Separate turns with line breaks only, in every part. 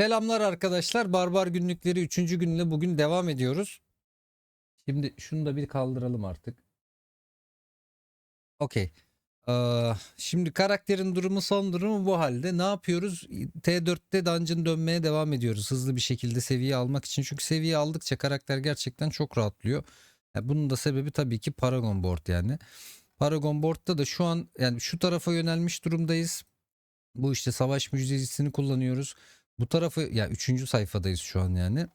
Selamlar arkadaşlar. Barbar günlükleri 3. günle bugün devam ediyoruz. Şimdi şunu da bir kaldıralım artık. Okey. Ee, şimdi karakterin durumu son durumu bu halde. Ne yapıyoruz? T4'te dungeon dönmeye devam ediyoruz. Hızlı bir şekilde seviye almak için. Çünkü seviye aldıkça karakter gerçekten çok rahatlıyor. Ya bunun da sebebi tabii ki Paragon Board yani. Paragon Board'da da şu an yani şu tarafa yönelmiş durumdayız. Bu işte savaş müjdesini kullanıyoruz. Bu tarafı ya üçüncü sayfadayız şu an yani.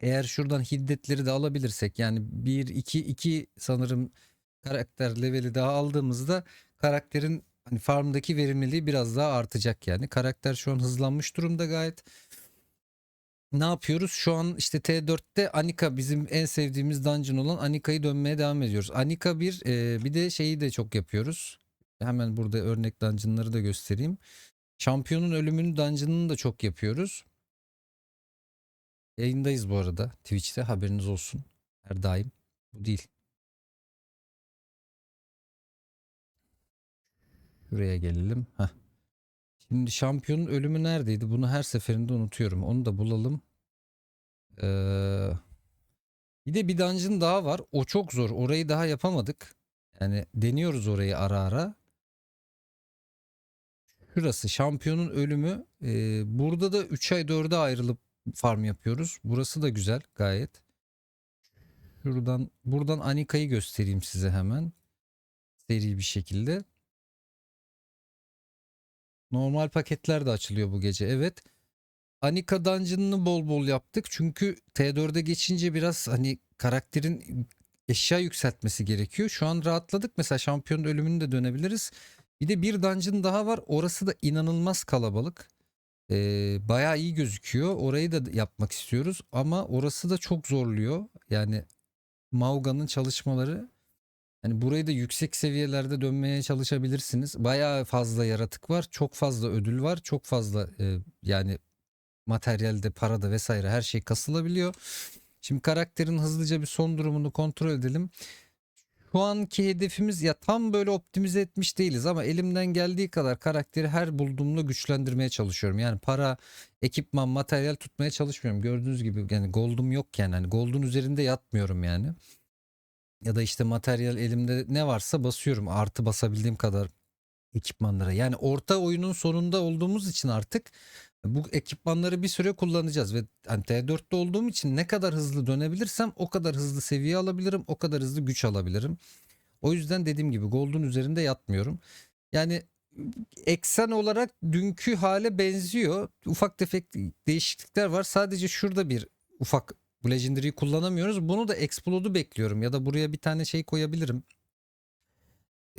Eğer şuradan hiddetleri de alabilirsek yani 1 2 2 sanırım karakter leveli daha aldığımızda karakterin hani farmdaki verimliliği biraz daha artacak yani. Karakter şu an hızlanmış durumda gayet. Ne yapıyoruz? Şu an işte T4'te Anika bizim en sevdiğimiz dungeon olan Anika'yı dönmeye devam ediyoruz. Anika bir e, bir de şeyi de çok yapıyoruz. Hemen burada örnek dungeonları da göstereyim. Şampiyonun ölümünü dungeon'ını da çok yapıyoruz. Yayındayız bu arada Twitch'te haberiniz olsun. Her daim. Bu değil. Şuraya gelelim. Heh. Şimdi şampiyonun ölümü neredeydi? Bunu her seferinde unutuyorum. Onu da bulalım. Ee, bir de bir dungeon daha var. O çok zor. Orayı daha yapamadık. Yani deniyoruz orayı ara ara. Şurası şampiyonun ölümü. Ee, burada da 3 ay 4'e ayrılıp farm yapıyoruz. Burası da güzel gayet. Şuradan buradan Anika'yı göstereyim size hemen. Seri bir şekilde. Normal paketler de açılıyor bu gece. Evet. Anika Dungeon'ını bol bol yaptık. Çünkü T4'e geçince biraz hani karakterin eşya yükseltmesi gerekiyor. Şu an rahatladık. Mesela şampiyonun ölümünü de dönebiliriz. Bir de bir dungeon daha var. Orası da inanılmaz kalabalık. Ee, bayağı iyi gözüküyor. Orayı da yapmak istiyoruz. Ama orası da çok zorluyor. Yani Mauga'nın çalışmaları Hani burayı da yüksek seviyelerde dönmeye çalışabilirsiniz. Bayağı fazla yaratık var. Çok fazla ödül var. Çok fazla e, yani materyalde, parada vesaire her şey kasılabiliyor. Şimdi karakterin hızlıca bir son durumunu kontrol edelim. Şu anki hedefimiz ya tam böyle optimize etmiş değiliz ama elimden geldiği kadar karakteri her bulduğumda güçlendirmeye çalışıyorum. Yani para, ekipman, materyal tutmaya çalışmıyorum. Gördüğünüz gibi yani gold'um yok yani. Hani gold'un üzerinde yatmıyorum yani ya da işte materyal elimde ne varsa basıyorum artı basabildiğim kadar ekipmanlara. Yani orta oyunun sonunda olduğumuz için artık bu ekipmanları bir süre kullanacağız ve hani T4'te olduğum için ne kadar hızlı dönebilirsem o kadar hızlı seviye alabilirim, o kadar hızlı güç alabilirim. O yüzden dediğim gibi Gold'un üzerinde yatmıyorum. Yani eksen olarak dünkü hale benziyor. Ufak tefek değişiklikler var. Sadece şurada bir ufak bu Legendary'i kullanamıyoruz. Bunu da Explode'u bekliyorum. Ya da buraya bir tane şey koyabilirim.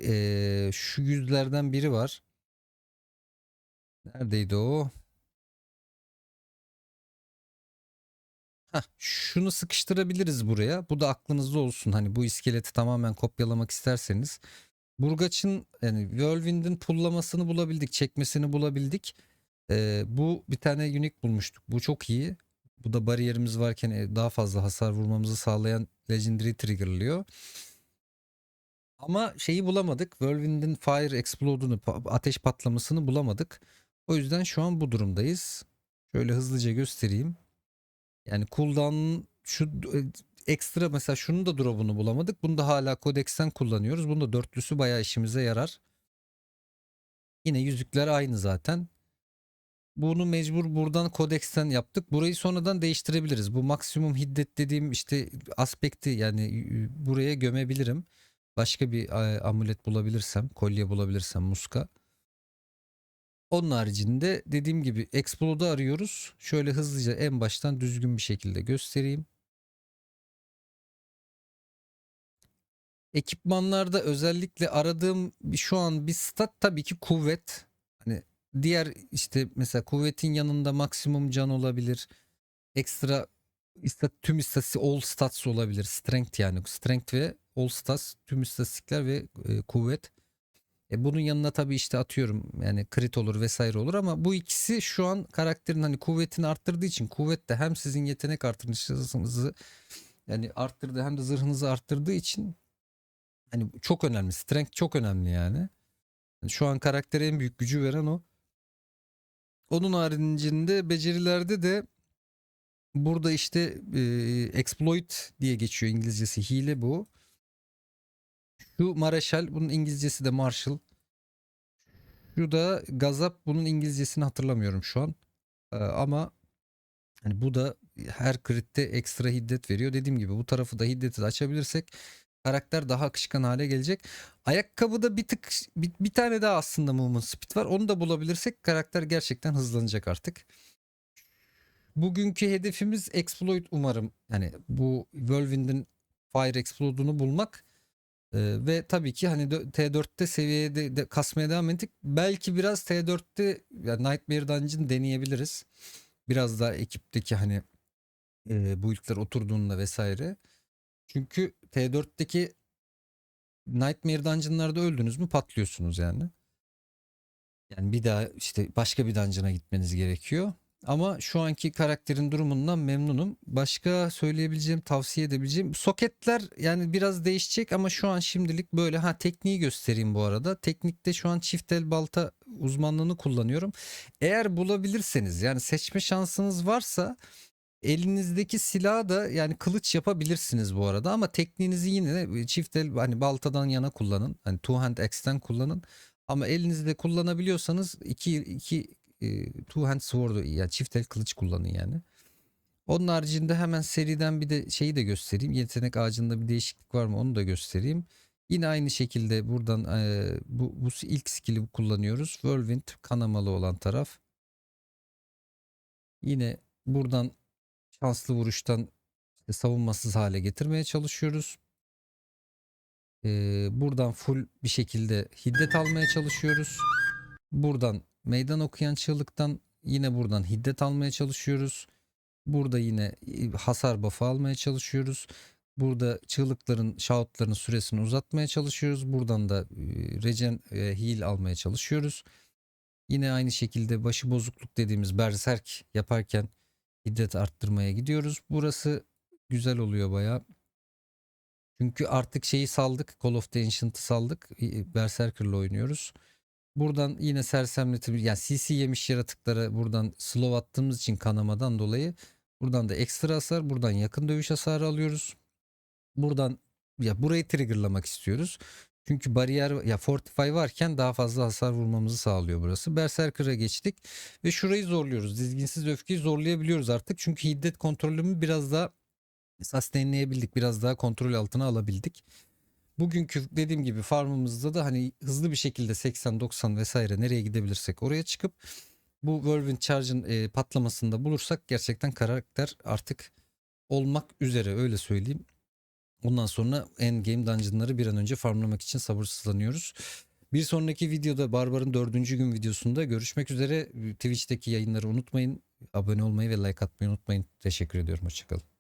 Ee, şu yüzlerden biri var. Neredeydi o? Heh, şunu sıkıştırabiliriz buraya. Bu da aklınızda olsun. Hani bu iskeleti tamamen kopyalamak isterseniz. Burgaç'ın yani Whirlwind'in pullamasını bulabildik. Çekmesini bulabildik. Ee, bu bir tane unique bulmuştuk. Bu çok iyi. Bu da bariyerimiz varken e, daha fazla hasar vurmamızı sağlayan Legendary triggerlıyor. Ama şeyi bulamadık. Whirlwind'in Fire Explode'unu, ateş patlamasını bulamadık. O yüzden şu an bu durumdayız. Şöyle hızlıca göstereyim. Yani cooldown'un şu e, ekstra mesela şunun da drop'unu bulamadık. Bunu da hala Codex'ten kullanıyoruz. Bunun da dörtlüsü bayağı işimize yarar. Yine yüzükler aynı zaten. Bunu mecbur buradan kodeksten yaptık. Burayı sonradan değiştirebiliriz. Bu maksimum hiddet dediğim işte aspekti yani buraya gömebilirim. Başka bir amulet bulabilirsem, kolye bulabilirsem muska. Onun haricinde dediğim gibi Explode'u arıyoruz. Şöyle hızlıca en baştan düzgün bir şekilde göstereyim. Ekipmanlarda özellikle aradığım şu an bir stat tabii ki kuvvet. Hani diğer işte mesela kuvvetin yanında maksimum can olabilir. Ekstra tüm istatistik all stats olabilir. Strength yani strength ve all stats tüm istatistikler ve e, kuvvet. E bunun yanına tabii işte atıyorum yani crit olur vesaire olur ama bu ikisi şu an karakterin hani kuvvetini arttırdığı için kuvvet de hem sizin yetenek artırışınızı yani arttırdı hem de zırhınızı arttırdığı için hani çok önemli. Strength çok önemli yani. yani şu an karaktere en büyük gücü veren o. Onun haricinde becerilerde de burada işte e, exploit diye geçiyor İngilizcesi hile bu. Şu Mareşal bunun İngilizcesi de Marshall. Şu da Gazap bunun İngilizcesini hatırlamıyorum şu an. Ee, ama hani bu da her kritte ekstra hiddet veriyor. Dediğim gibi bu tarafı da hiddeti de açabilirsek karakter daha akışkan hale gelecek. Ayakkabıda bir tık bir, bir tane daha aslında movement speed var. Onu da bulabilirsek karakter gerçekten hızlanacak artık. Bugünkü hedefimiz exploit umarım. Yani bu Whirlwind'in Fire Explode'unu bulmak. Ee, ve tabii ki hani dö- T4'te seviyede de kasmaya devam ettik. Belki biraz T4'te yani Nightmare Dungeon deneyebiliriz. Biraz daha ekipteki hani e, bu ilkler oturduğunda vesaire. Çünkü T4'teki Nightmare Dungeon'larda öldünüz mü patlıyorsunuz yani. Yani bir daha işte başka bir dungeon'a gitmeniz gerekiyor. Ama şu anki karakterin durumundan memnunum. Başka söyleyebileceğim, tavsiye edebileceğim soketler yani biraz değişecek ama şu an şimdilik böyle. Ha tekniği göstereyim bu arada. Teknikte şu an çift el balta uzmanlığını kullanıyorum. Eğer bulabilirseniz yani seçme şansınız varsa elinizdeki silahı da yani kılıç yapabilirsiniz bu arada ama tekniğinizi yine çift el hani baltadan yana kullanın. Hani two hand axe'ten kullanın. Ama elinizde kullanabiliyorsanız iki, iki e, two hand sword'u yani çift el kılıç kullanın yani. Onun haricinde hemen seriden bir de şeyi de göstereyim. Yetenek ağacında bir değişiklik var mı onu da göstereyim. Yine aynı şekilde buradan e, bu, bu ilk skill'i kullanıyoruz. Whirlwind kanamalı olan taraf. Yine buradan şanslı vuruştan işte savunmasız hale getirmeye çalışıyoruz. Ee, buradan full bir şekilde hiddet almaya çalışıyoruz. Buradan meydan okuyan çığlıktan yine buradan hiddet almaya çalışıyoruz. Burada yine e, hasar buff'ı almaya çalışıyoruz. Burada çığlıkların, shoutların süresini uzatmaya çalışıyoruz. Buradan da e, regen e, heal almaya çalışıyoruz. Yine aynı şekilde başı bozukluk dediğimiz berserk yaparken hiddet arttırmaya gidiyoruz. Burası güzel oluyor baya. Çünkü artık şeyi saldık. Call of the Ancient'ı saldık. Berserker'la oynuyoruz. Buradan yine sersemletim yani CC yemiş yaratıklara buradan slow attığımız için kanamadan dolayı buradan da ekstra hasar buradan yakın dövüş hasarı alıyoruz. Buradan ya burayı triggerlamak istiyoruz. Çünkü bariyer ya fortify varken daha fazla hasar vurmamızı sağlıyor burası. Berserker'a geçtik ve şurayı zorluyoruz. Dizginsiz öfkeyi zorlayabiliyoruz artık. Çünkü hiddet kontrolümü biraz daha sustainleyebildik. Biraz daha kontrol altına alabildik. Bugünkü dediğim gibi farmımızda da hani hızlı bir şekilde 80-90 vesaire nereye gidebilirsek oraya çıkıp bu Whirlwind Charge'ın e, patlamasında bulursak gerçekten karakter artık olmak üzere öyle söyleyeyim. Ondan sonra endgame dungeonları bir an önce farmlamak için sabırsızlanıyoruz. Bir sonraki videoda Barbar'ın dördüncü gün videosunda görüşmek üzere. Twitch'teki yayınları unutmayın. Abone olmayı ve like atmayı unutmayın. Teşekkür ediyorum. Hoşçakalın.